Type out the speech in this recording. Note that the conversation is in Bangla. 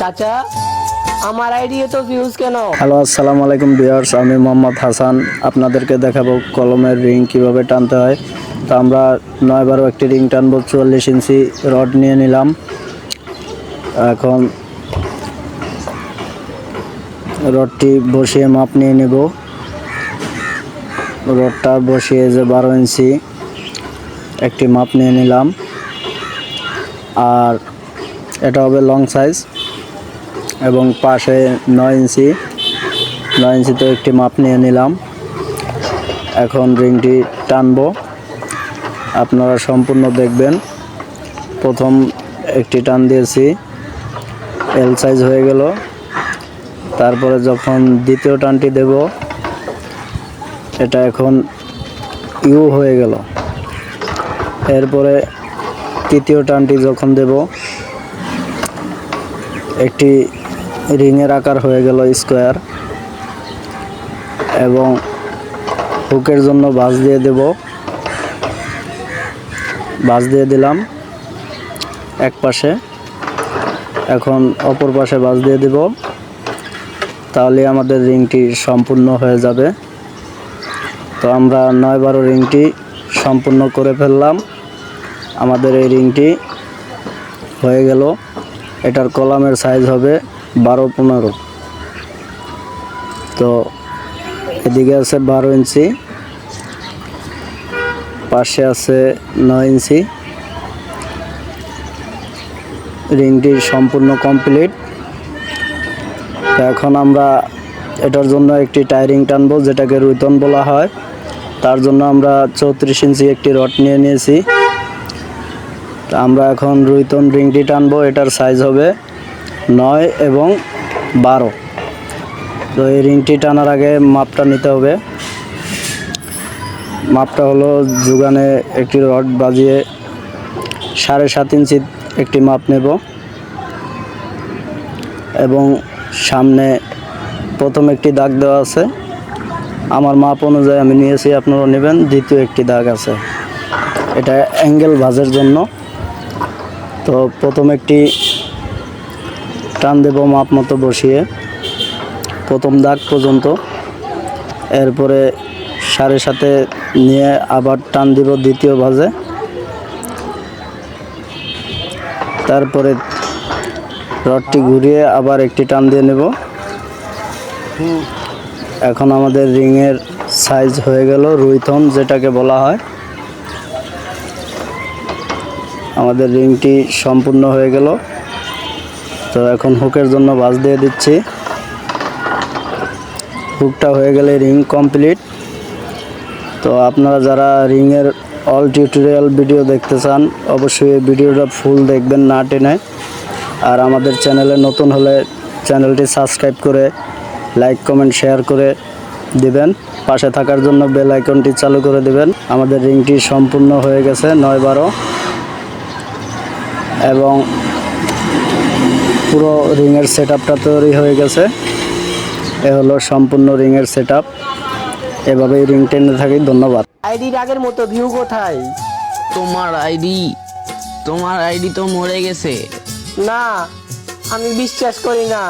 চাচা, আমার আইডি তো ফিউজ কেন? হ্যালো আসসালামু আলাইকুম ভিউয়ার্স আমি মোহাম্মদ হাসান। আপনাদেরকে দেখাবো কলমের রিং কীভাবে টানতে হয়। তো আমরা নয় বারো একটি রিং টানবো, চুয়াল্লিশ ইঞ্চি রড নিয়ে নিলাম। এখন রডটি বসিয়ে মাপ নিয়ে নেব। রডটা বসিয়ে যে বারো ইঞ্চি, একটি মাপ নিয়ে নিলাম। আর এটা হবে লং সাইজ এবং পাশে নয় ইঞ্চি, নয় ইঞ্চিতে একটি মাপ নিয়ে নিলাম। এখন রিংটি টানবো। আপনারা সম্পূর্ণ দেখবেন। প্রথম একটি টান দিয়েছি। এল সাইজ হয়ে গেল। তারপরে যখন দ্বিতীয় টানটি দেব, এটা এখন ইউ হয়ে গেল। এরপরে তৃতীয় টানটি যখন দেব, একটি রিংয়ের আকার হয়ে গেল স্কোয়ার। এবং হুকের জন্য বাস দিয়ে দেব। বাস দিয়ে দিলাম এক পাশে। এখন অপর পাশে বাস দিয়ে দেব। তাহলে আমাদের রিংটি সম্পূর্ণ হয়ে যাবে। তো আমরা নয় বারো রিংটি সম্পূর্ণ করে ফেললাম। আমাদের এই রিংটি হয়ে গেল। এটার কলামের সাইজ হবে বারো পনেরো। তো এদিকে আছে বারো ইঞ্চি, পাশে আছে নয় ইঞ্চি। রিংটি সম্পূর্ণ কমপ্লিট। এখন আমরা এটার জন্য একটি টায়ারিং টানবো, যেটাকে রুইতন বলা হয়। তার জন্য আমরা চৌত্রিশ ইঞ্চি একটি রড নিয়ে নিয়েছি। আমরা এখন রুইতন রিংটি টানবো, এটার সাইজ হবে নয় এবং বারো। তো এই রিংটি টানার আগে মাপটা নিতে হবে। মাপটা হলো যোগানে একটি রড বাজিয়ে সাড়ে সাত ইঞ্চি একটি মাপ নেব এবং সামনে প্রথম একটি দাগ দেওয়া আছে। আমার মাপ অনুযায়ী আমি নিয়েছি আপনারা নেবেন। দ্বিতীয় একটি দাগ আছে। এটা অ্যাঙ্গেল ভাজের জন্য। তো প্রথম একটি টান দেব মাপ মতো বসিয়ে। প্রথম দাগ পর্যন্ত। এরপরে সাড়ে সাথে নিয়ে আবার টান দিব দ্বিতীয় ভাজে। তারপরে রডটি ঘুরিয়ে আবার একটি টান দিয়ে নেব। এখন আমাদের রিংয়ের সাইজ হয়ে গেল রুইথন, যেটাকে বলা হয়। আমাদের রিংটি সম্পূর্ণ হয়ে গেল। তো এখন হুকের জন্য বাস দিয়ে দিচ্ছি। হুকটা হয়ে গেলে রিং কমপ্লিট। তো আপনারা যারা রিংয়ের অল টিউটোরিয়াল ভিডিও দেখতে চান, অবশ্যই এই ভিডিওটা ফুল দেখবেন না টেনে। আর আমাদের চ্যানেলে নতুন হলে চ্যানেলটি সাবস্ক্রাইব করে লাইক কমেন্ট শেয়ার করে দিবেন। পাশে থাকার জন্য বেল আইকনটি চালু করে দিবেন। আমাদের রিংটি সম্পূর্ণ হয়ে গেছে নয় বারো। এবং পুরো রিংয়ের সেট আপটা তৈরি হয়ে গেছে। এ হলো সম্পূর্ণ রিংয়ের সেট আপ এভাবেই রিং টেনে থাকি ধন্যবাদ। আইডির আগের মতো ভিউ কোথায়? তোমার আইডি তোমার আইডি তো মরে গেছে। না আমি বিশ্বাস করি না।